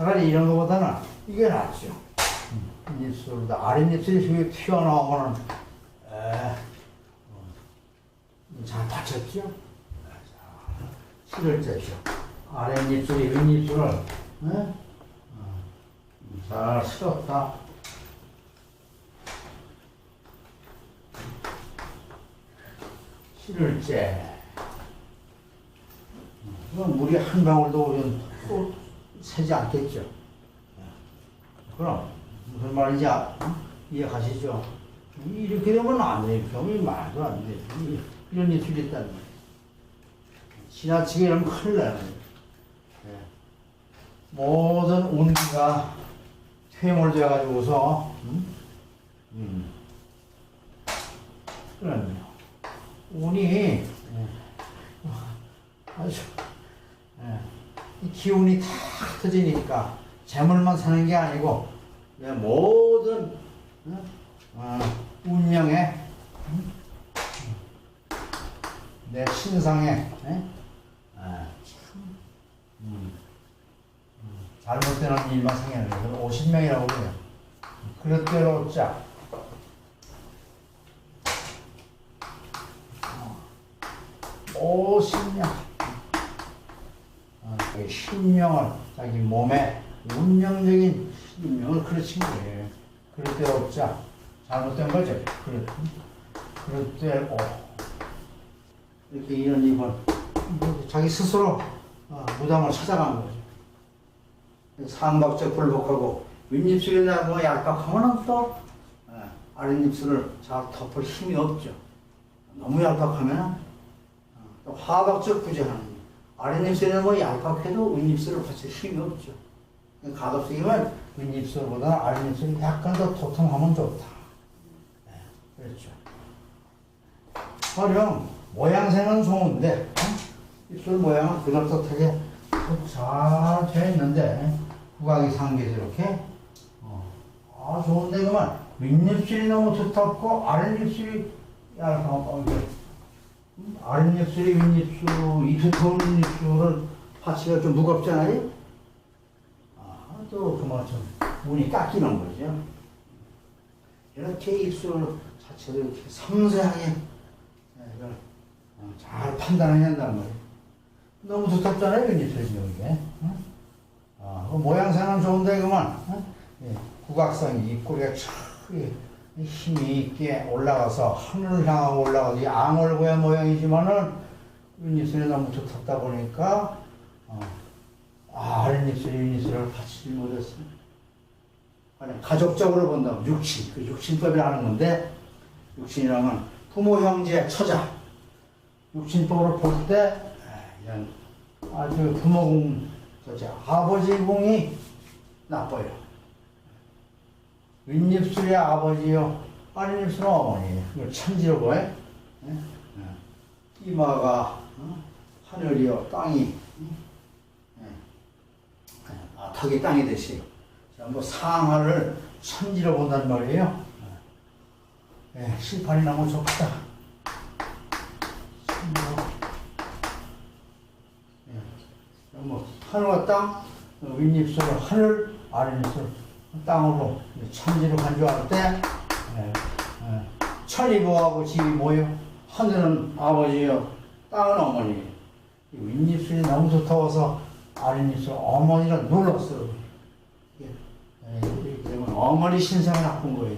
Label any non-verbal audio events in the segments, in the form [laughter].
차라리 이런 것보다는 이게 낫죠. 입술도 아랫입술이 저기 튀어나오면은 에, 어, 잘 받쳤죠. 자, 실을 째죠. 아랫입술이 윗입술을 에? 어, 잘 실었다. 실을 째. 그럼 한 방울도 오면 또 새지 않겠죠. 그럼 무슨 말인지 아, 이해가시죠? 이렇게 되면 안 돼. 병이 말도 안 돼. 이- 이런 일이 있다는 거예요. 지나치게 이러면 큰일 나요. 예. 모든 운기가 퇴물돼가지고서, 음? 음. 그럼요. 운이, 예. 아주, 예. 이 기운이 탁 터지니까 재물만 사는 게 아니고 내 모든 어? 어, 운명에 음? 내 신상에 예? 아, 참, 음, 음, 잘못되는 일만 생겨나는 거 50명이라고 그래요. 그릇대로 자. 어, 50명. 어, 그 신명을 자기 몸에 운명적인 신명을 그르친 거예요. 그럴 때 없자 잘못된 거죠. 그럴, 그럴 때 어. 이렇게 이런 입은 자기 스스로 어, 무당을 찾아간 거죠. 상박적 불복하고 윗입술이 나고 얄팍하면 또 어, 아랫입술을 잘 덮을 힘이 없죠. 너무 얄팍하면 어, 또 구제하는 거예요. 아랫입술에는 뭐 얄팍해도 윗입술을 받칠 힘이 없죠. 가급적이면 윗입술보다 아랫입술이 약간 더 도통하면 좋다. 네, 그렇죠. 활용 모양새는 좋은데 어? 입술 모양은 그럴듯하게 잘 되어 있는데 후각이 상기해서 이렇게 어. 아 좋은데 그만 윗입술이 너무 두텁고 아랫입술이 얇고 이게 아랫입술이 윗입술 이 두꺼운 윗입술을 파치가 좀 무겁잖아요. 아, 또 그만큼 운이 깎이는 거죠. 이렇게 입술 자체도 이렇게 섬세하게 네, 이걸 어, 잘 판단해야 한단 말이에요. 너무 두텁잖아요, 윗입술이 이게. 어? 아, 그 모양새는 좋은데 그만 어? 예, 국악성이 입꼬리가 촥 예, 힘이 있게 올라가서 하늘을 향하고 올라가서 이 앙월고의 모양이지만은 윗입술이 너무 두텁다 보니까 어, 아, 아랫입술이 윗입술을 받치지 못했어요. 아니, 가족적으로 본다면 육친, 그 육친법이라는 건데 육친이라면 부모, 형제, 처자 육친법으로 볼 때 이런 아주 부모공, 저지 아버지 공이 나빠요. 윗입술이 아버지요, 아랫입술은 어머니예요. 이걸. 예? 예. 이마가 어? 하늘이요, 땅이 예. 예. 아, 턱이 땅이 되시요. 자, 뭐 상하를 천지로 본단 말이에요. 예, 실판이 너무 좋다. 천지로. 예. 뭐 하늘과 땅, 어, 윗입술을 하늘, 아랫입술 땅으로 천지로 간주할 때 예, 예. 천이보하고 집이 모여 하늘은 아버지요, 땅은 어머니. 이 윗입술이 너무 두터워서 아랫입술 어머니를 눌렀어요. 예, 이렇게 되면 어머니 신세가 나쁜 거예요.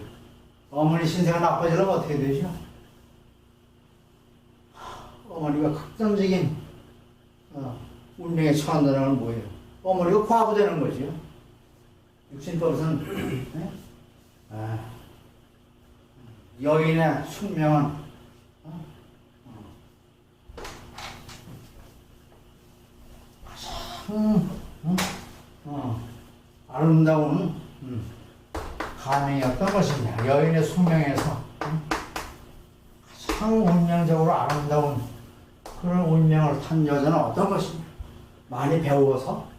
어머니 신세가 나빠지면 어떻게 되죠? 어머니가 극단적인 어, 운명에 처한다는 건 뭐예요? 어머니가 과부되는 거죠. 육신법에서는 네? 아, 여인의 숙명은 어? 어, 참 어? 어, 아름다운 음, 어떤 것이냐 여인의 숙명에서 음, 가장 운명적으로 아름다운 그런 운명을 탄 여자는 어떤 것이냐 많이 배워서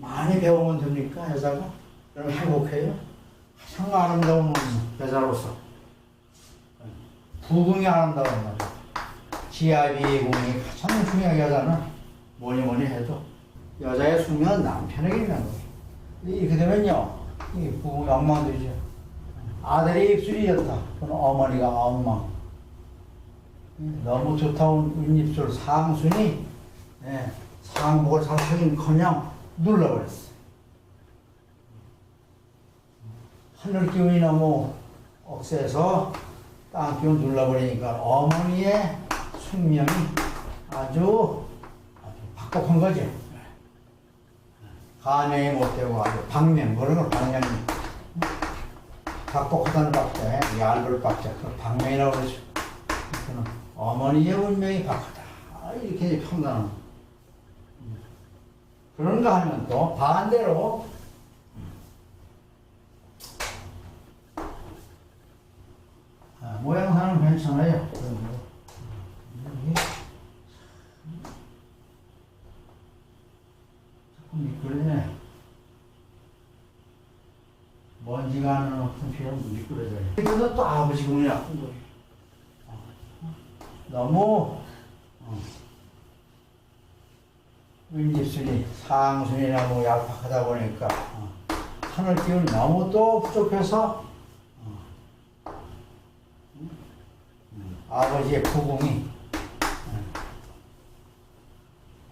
많이 배우면 됩니까 여자가? 그럼 행복해요? 가장 아름다운 여자로서 부궁이 아름다운 지아비의 궁이 가장 중요한 여자는 뭐니 뭐니 해도 여자의 숙명은 남편에게 있는 거예요. 이렇게 되면요, 이 부부 엉망되죠. 아들이 입술이었다. 그건 어머니가 엉망. 너무 좋다운 윗입술 상순이 예, 상복을 잘 하긴커녕 눌러버렸어. 하늘 기운이 너무 억세서 땅 기운 눌러버리니까 어머니의 숙명이 아주 박복한 거죠. 간행이 못되고 아주 방면 걸 방면이 박복하다는 박자, 얇을 박자, 그 방면이라고 그러죠. 어머니의 운명이 박하다. 아, 이렇게 평단은 그런가 하면 또 반대로 아, 모양새는 괜찮아요. 자꾸 미끄러지네. 먼지가 안 없는 필요는 미끄러져요. 그래서 또 아버지 군이 나쁜 거예요. 너무 어, 윗입술이 상순이나 뭐 얄팍하다 보니까 어, 하늘 기운이 너무 또 부족해서 어, 음, 아버지의 부궁이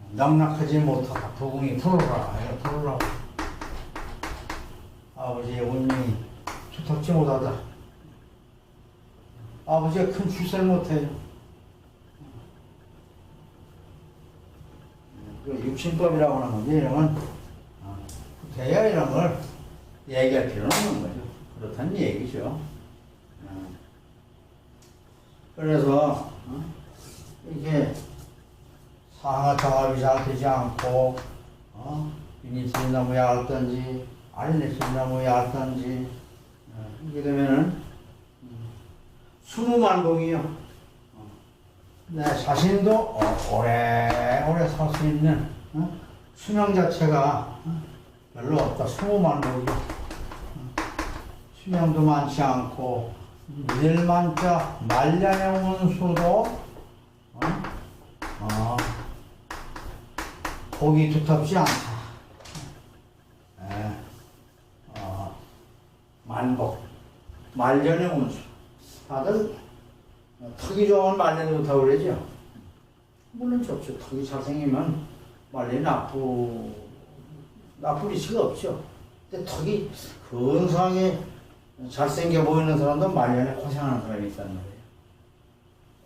어, 넉넉하지 못하다 부궁이 풀어라 이거 풀어라 아버지의 운명이 두텁지 못하다. 아버지가 큰 출세를 못해요 그 육신법이라고 하는 건데 이런 건 어, 돼야 이런 걸 얘기할 필요는 없는 거죠. 그렇다는 얘기죠. 어. 그래서 어, 이게 상하 정합이 잘 되지 않고 어, 유니트이 너무 얇든지 알리넷이 너무 얇든지 어, 이게 되면은 음, 수무만봉이요. 내 자신도 어, 오래오래 살 수 있는 어? 수명 자체가 어? 별로 없다. 스무만 보기. 수명도 많지 않고 일만자 말년의 운수도 어? 어, 복이 두텁지 않다. 에, 어, 만복 말년의 운수 다들 턱이 좋은 좋다고 그러죠. 물론 좋죠. 턱이 잘생기면 말년이 나쁘, 나쁠 이치가 없죠. 근데 턱이 근사하게 잘생겨 보이는 사람도 말년에 고생하는 사람이 있단 말이에요.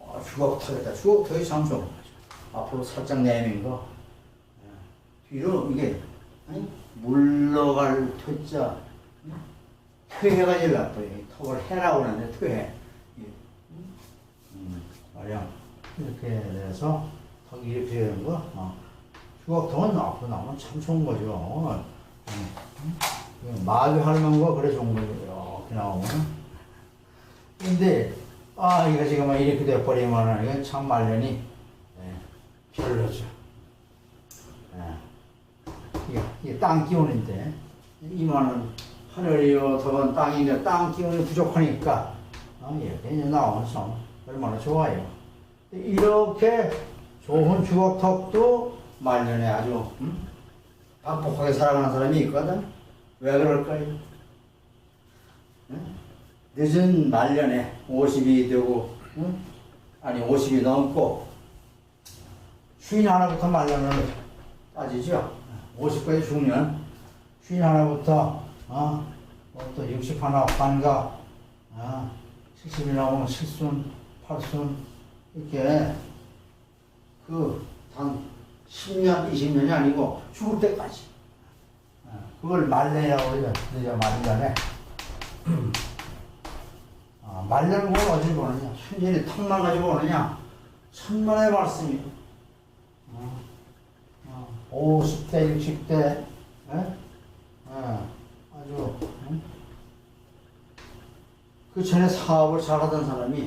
아, 주걱턱이다. 주걱턱이 참 좋은 거죠. 앞으로 살짝 내민 거. 예. 뒤로 이게, 아니, 물러갈 퇴자, 퇴해가 제일 나빠요. 턱을 해라고 하는데 퇴해. 음, 마냥 이렇게 돼서 턱이 이렇게 되는 거, 어. 휴학통은 나쁘고 나면 참 좋은 거죠. 음. 마귀 할망과 그래 좋은 거죠. 이렇게 나오면. 근데, 아, 이거 지금 이렇게 돼버리면 이건 참 말년이 예, 별로죠. 예. 이게, 땅 기운인데, 이만은 하늘이요, 저건 땅인데 땅 기운이 부족하니까, 어, 이렇게 이제 나오면 참 얼마나 좋아요. 이렇게 좋은 주걱턱도 말년에 아주 음? 박복하게 살아가는 사람이 있거든. 왜 그럴까요? 응? 늦은 말년에 50이 되고 응? 아니 50이 넘고 쉰 하나부터 말년을 따지죠. 50까지 중년 쉰 하나부터 어? 뭐또 60 하나 환갑 어? 70이 나오면 칠순, 팔순 이렇게 그단 10년, 20년이 아니고 죽을 때까지 어, 그걸 그러죠. 늦어 말년에 아, 말년 뭘 어디 보느냐 순전히 턱만 가지고 오느냐 천만의 말씀이에요. 어, 어, 50대, 60대 에? 어, 아주 응? 그 전에 사업을 잘 하던 사람이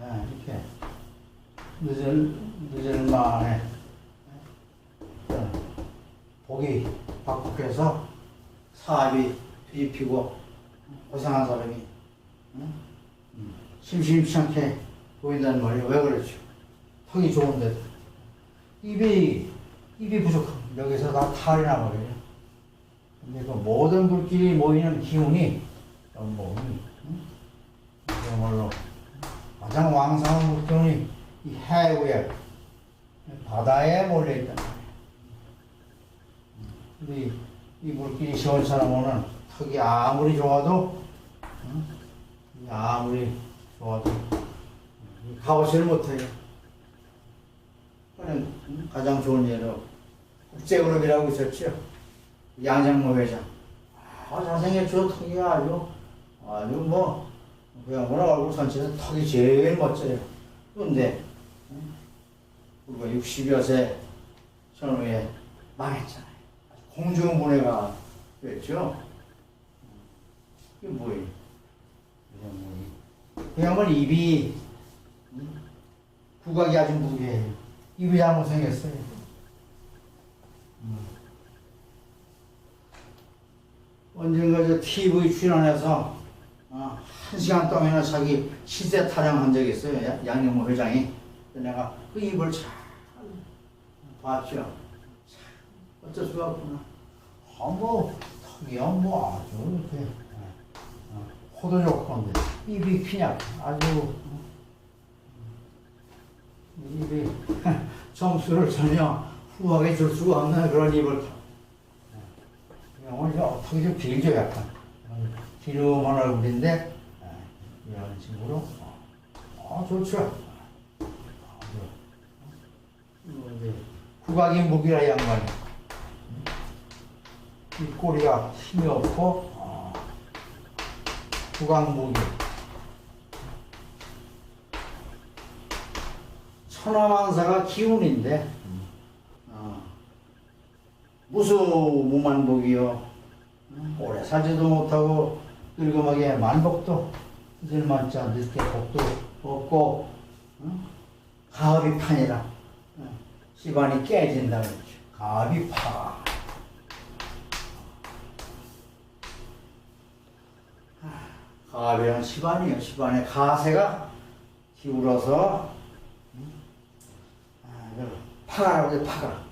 예, 이렇게 늦은 늦은 만에 예, 복이 박복해서 사업이 뒤집히고 고생한 사람이 응? 음, 심심치 않게 보인다는 말이에요. 왜 그렇죠? 턱이 좋은데도 입이 입이 부족합니다. 여기서 다 탈이 나버려요. 근데 그 모든 물질이 모이는 기운이 전부 응? 이야말로 가장 왕성한 물기운이 이 해구에 바다에 몰려 있단 말이에요. 근데 이, 이 물길이 시원찮으면 오는 턱이 아무리 좋아도 응? 이 아무리 좋아도 이 가오시를 못해요. 그는 가장 좋은 예로 국제그룹이라고 있었죠. 양장모 회장. 아, 잘생겼죠. 턱이 아주, 아주 뭐, 그냥 뭐라 얼굴 전체에서 턱이 제일 멋져요. 그런데, 우리가 60여 세 전후에 망했잖아요. 공중분해가 됐죠. 이게 뭐예요? 그냥 뭐 입이, 음, 국악이 아주 무게해요. 입이 잘못 생겼어요. 음. 언젠가 저 TV 출연해서 어, 한 시간 동안이나 자기 시세 타령한 적이 있어요. 야- 양영모 회장이. 내가 그 입을 잘 봤죠. 참 어쩔 수가 없구나. 아, 뭐, 턱이야, 뭐 아주 이렇게. 어, 어, 호도 좋건데. 입이 그냥 아주. 어, 입이 [laughs] 점수를 전혀 후하게 줄 수가 없는 그런 입을 그냥 오늘 턱이 좀 길죠 약간 기름한 얼굴인데 아, 이런 식으로 아 좋죠 어, 이제 국악이 무기라 이 양반이 이 꼬리가 힘이 없고 어, 국악 무기. 천하만사가 기운인데 어, 무수무만복이요. 오래 살지도 못하고 늙음하게 만복도 않을 때 복도 없고 어? 가업이 판이라 어, 집안이 깨진다 가업이 파 가업이란 집안이요 집안에 가세가 기울어서 아, 파가라고 해, 파가.